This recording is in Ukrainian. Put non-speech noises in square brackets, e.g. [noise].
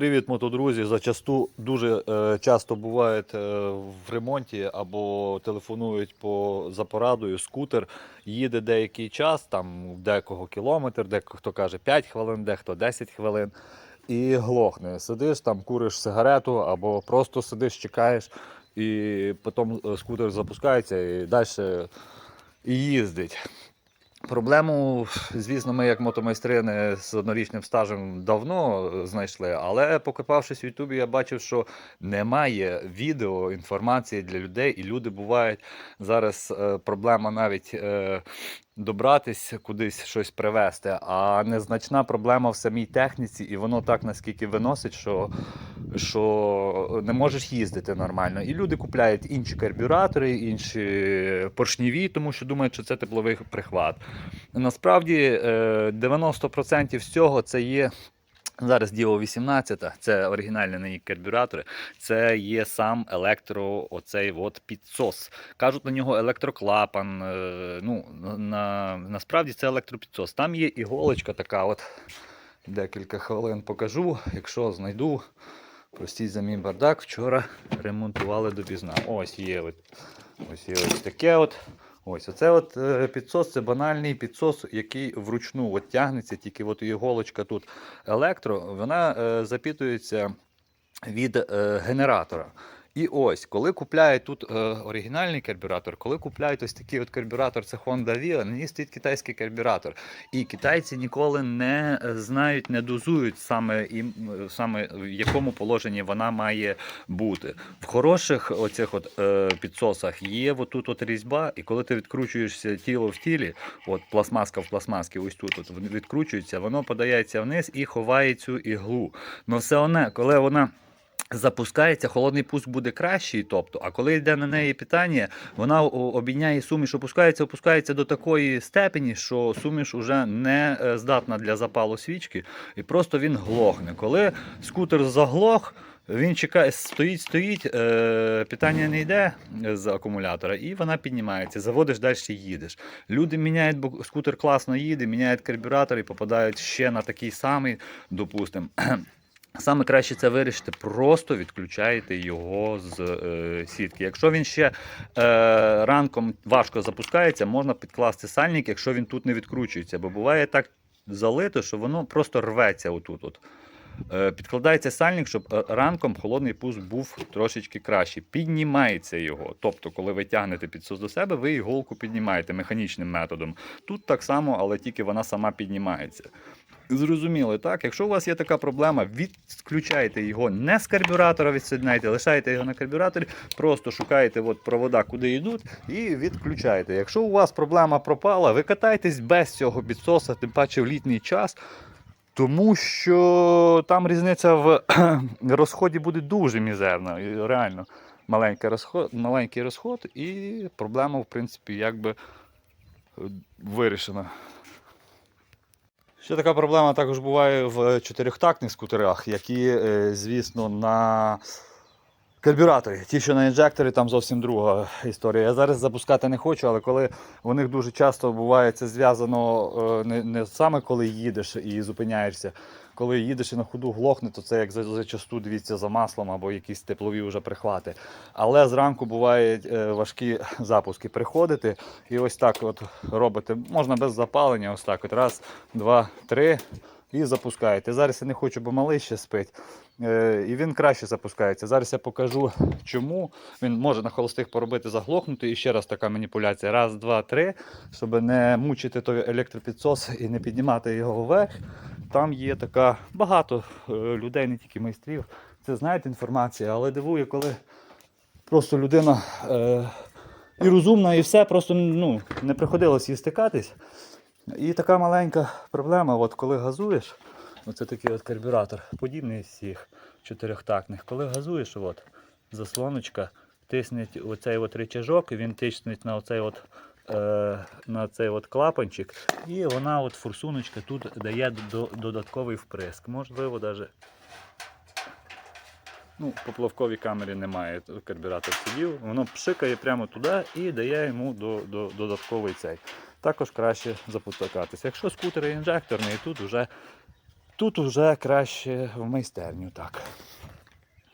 Привіт, мотодрузі. Зачасту дуже е, часто бувають е, в ремонті або телефонують по за порадою. Скутер їде деякий час, там декого кілометр, дехто каже 5 хвилин, дехто 10 хвилин. І глохне. Сидиш там, куриш сигарету, або просто сидиш, чекаєш, і потім е, скутер запускається і далі і їздить. Проблему, звісно, ми як мотомайстри не з однорічним стажем давно е, знайшли, але покопавшись в Ютубі, я бачив, що немає відео інформації для людей, і люди бувають зараз е, проблема навіть е, добратись кудись щось привезти, а незначна проблема в самій техніці, і воно так наскільки виносить, що, що не можеш їздити нормально. І люди купляють інші карбюратори, інші поршніві, тому що думають, що це тепловий прихват. Насправді е, 90% всього цього це є. Зараз Діо 18, це оригінальні нині карбюратори, це є сам електро, оцей от підсос. Кажуть на нього електроклапан. е, Ну, на, насправді це електропідсос. Там є іголочка така, от декілька хвилин покажу, якщо знайду. Простіть за мій бардак, вчора ремонтували допізна. Ось є от, ось є ось таке от. Ось оце от е, підсос, це банальний підсос, який вручну от тягнеться, тільки от іголочка тут електро, вона е, запитується від е, генератора. І ось, коли купляють тут е, оригінальний карбюратор, коли купляють ось такий от карбюратор, це Honda Via, на ній стоїть китайський карбюратор. І китайці ніколи не е, знають, не дозують саме, їм, е, саме в якому положенні вона має бути. В хороших оцих от, е, підсосах є отут от різьба, і коли ти відкручуєшся тіло в тілі, от пластмаска в пластмасці, ось тут от, відкручується, воно подається вниз і ховає цю іглу. Но все одне, коли вона. Запускається, холодний пуск буде кращий, тобто, а коли йде на неї питання, вона обійняє суміш, опускається, опускається до такої степені, що суміш уже не е, здатна для запалу свічки, і просто він глохне. Коли скутер заглох, він чекає, стоїть, стоїть, е, питання не йде з акумулятора, і вона піднімається. Заводиш далі їдеш. Люди міняють, бо скутер класно їде, міняють карбюратор і попадають ще на такий самий, допустимо. Саме краще це вирішити, просто відключаєте його з е, сітки. Якщо він ще е, ранком важко запускається, можна підкласти сальник, якщо він тут не відкручується, бо буває так залито, що воно просто рветься отут. От. Е, підкладається сальник, щоб е, ранком холодний пуск був трошечки краще. Піднімається його. Тобто, коли ви тягнете підсос до себе, ви іголку піднімаєте механічним методом. Тут так само, але тільки вона сама піднімається. Зрозуміли, так? Якщо у вас є така проблема, відключайте його не з карбюратора, відсоединяйте, лишайте його на карбюраторі, просто шукаєте от провода, куди йдуть, і відключаєте. Якщо у вас проблема пропала, ви катайтесь без цього підсоса, тим паче в літній час. Тому що там різниця в [clears throat] розході буде дуже мізерна. Реально маленький розход, маленький розход, і проблема, в принципі, якби е, вирішена. Ще така проблема також буває в чотирьохтактних скутерах, які, е, звісно, на карбюраторі. Ті, що на інжекторі, там зовсім друга історія. Я зараз запускати не хочу, але коли у них дуже часто буває це зв'язано е, не саме коли їдеш і зупиняєшся. Коли їдеш і на ходу глохне, то це як зачасту дивіться за маслом або якісь теплові вже прихвати. Але зранку бувають е, важкі запуски. Приходите і ось так от робите. Можна без запалення, ось так. От раз, два, три. І запускаєте. Зараз я не хочу, бо малий ще спить. Е, і він краще запускається. Зараз я покажу, чому. Він може на холостих поробити заглохнути. І ще раз така маніпуляція. Раз, два, три. Щоб не мучити той електропідсос і не піднімати його вверх. Там є така багато е, людей, не тільки майстрів. Це знаєте інформація, але дивує, коли просто людина е, і розумна, і все, просто ну, не приходилось їй стикатись. І така маленька проблема, от коли газуєш, оце такий от карбюратор, подібний з всіх чотирьохтактних. Коли газуєш, от, заслоночка, тиснеть оцей от рычажок, і він тиснеть на оцей от, на цей от клапанчик, і вона от форсуночка тут дає додатковий вприск. Можливо, навіть ну, по плавковій камері немає, карбюратор сидів, воно пшикає прямо туди і дає йому до, до, додатковий цей. Також краще запускатися. Якщо скутер інжекторний, тут вже Тут вже краще в майстерню, так.